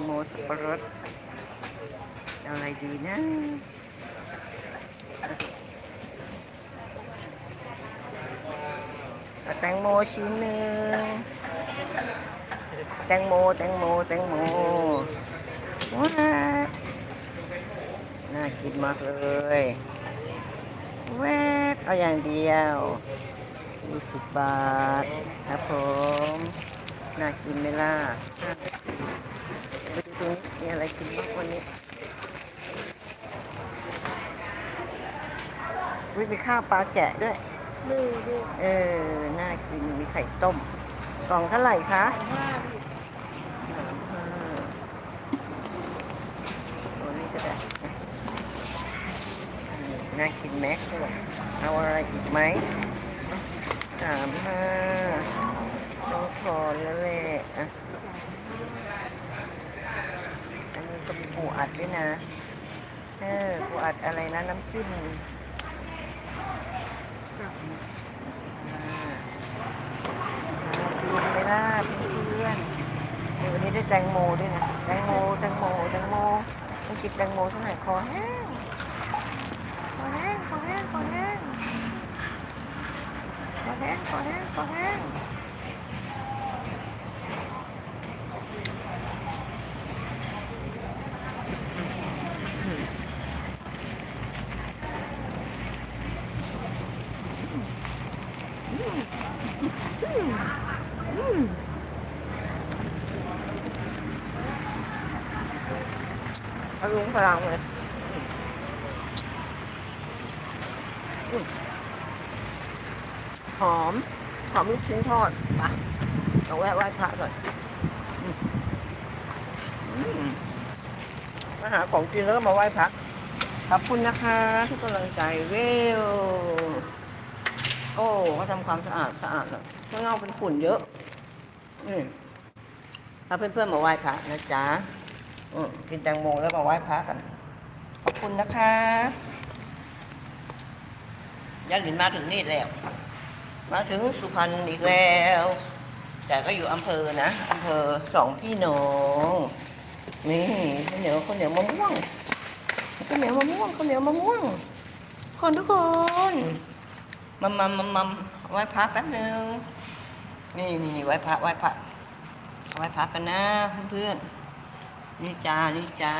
งโมสับปะรดอะไรดีนะเอาแตงโมชิ้นหนึ่งแตงโมแตงโมแตงโมว้าน่ากินมากเลยแวบเอาอย่างเดียว20บาทครับผม น่ากินไหมล่ะ อะไรกินบ้างวันนี้วิมีข้าวปลาแกะด้วย ดูดูเออ น่ากิน มีไข่ต้ม กล่องเท่าไหร่คะห้าดิสามห้าตัวนี้ก็ได้นะน่ากินแม็กซ์ด้วยเอาอะไรอีกไหมสามห้าต้องคอนแล้วแหละอะอันนี้ก็มีปู อัดด้วยนะ เออปูอัดอะไรนะน้ำจิ้มอ่ากินไปล่ะเพื่อนเดี๋ยววันนี้ได้แตงโมด้วยนะแตงโมแตงโมแตงโมต้องกินแตงโมสักหน่คอแห้งคอแห้งคอแห้งคอแห้งคอแห้งคอแห้งคอแห้ง พลุงพลังเลยหอม หอมลูกชิ้นทอดปะเราแวะไหว้พระก่อนมอืมมาหาของกินแล้วก็มาไหว้พระขอบคุณนะคะ ทุกกำลังใจเวล โอ้เขาทำความสะอาดสะอาดเลยข้างนอกเป็นฝุ่นเยอะอืมพาเพื่อนๆมาไหว้พระนะจ๊ะอืมกินแตงโมแล้วมาไหว้พระกัน ขอบคุณนะคะยันหลินมาถึงนี่แล้ว มาถึงสุพรรณอีกแล้ว แต่ก็อยู่อำเภอนะอำเภอสองพี่น้องนี่ข้าวเหนียวข้าวเหนียวมะม่วงข้าวเหนียวมะม่วงข้าวเหนียวมะม่วงคนทุกคน มัมมัมมัมมัมไหว้พระแป๊บหนึ่งนี่นี่นี่ไหว้พระไหว้พระไหว้พระกันนะเพื่อนๆนี่จ้านี่จ้า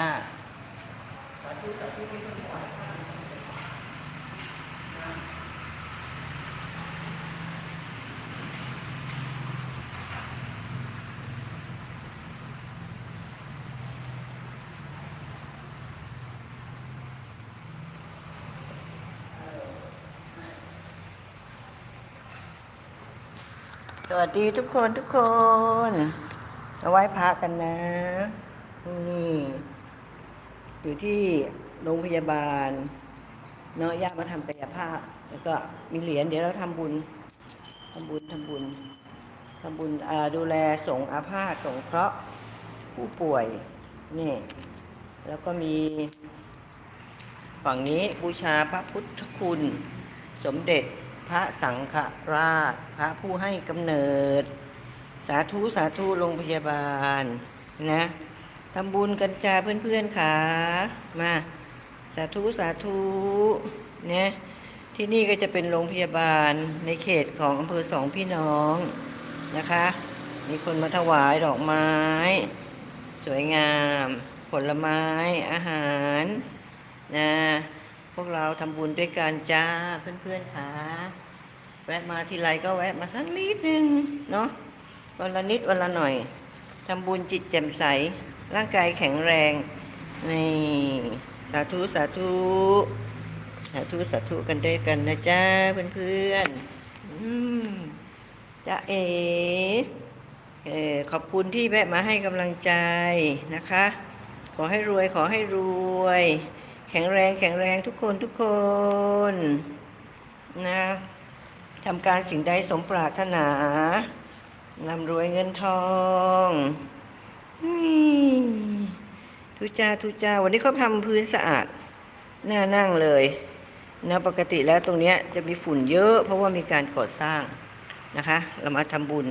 สวัสดีทุกคนทุกคนมาไหว้พระกันนะ นี่ อยู่ที่โรงพยาบาล เนาะญาติมาทำกายภาพ แล้วก็มีเหรียญเดี๋ยวเราทำบุญทำบุญทำบุญทำบุญดูแลสงอาพาธสงเคราะห์ผู้ป่วย นี่ แล้วก็มีฝั่งนี้บูชาพระพุทธคุณ สมเด็จ พระสังฆราช พระผู้ให้กำเนิด สาธุสาธุโรงพยาบาลนะทำบุญกันจ้าเพื่อนๆค่ะมาสาธุสาธุเนี่ยที่นี่ก็จะเป็นโรงพยาบาลในเขตของอำเภอสองพี่น้องนะคะ มีคนมาถวายดอกไม้ สวยงาม ผลไม้อาหารนะ วกเราทำบุญด้วยกันจ้าเพื่อนๆค่ะแวะมาทีไรก็แวะมาสักนิดนึงเนาะวันละนิดวันละหน่อยทำบุญจิตแจ่มใส ร่างกายแข็งแรงนี่สาธุสาธุสาธุสาธุกันด้วยกันนะจ้าเพื่อนๆอืมจ้าเอเออขอบคุณที่แวะมาให้กำลังใจนะคะ ขอให้รวยขอให้รวย แข็งแรงแข็งแรงทุกคนทุกคนนะทำการสิ่งใดสมปรารถนานำรวยเงินทองทุจ้าทุจ้าวันนี้เขาทำพื้นสะอาดน่านั่งเลยนะปกติแล้วตรงนี้จะมีฝุ่นเยอะ เพราะว่ามีการก่อสร้างนะคะ เรามาทำบุญ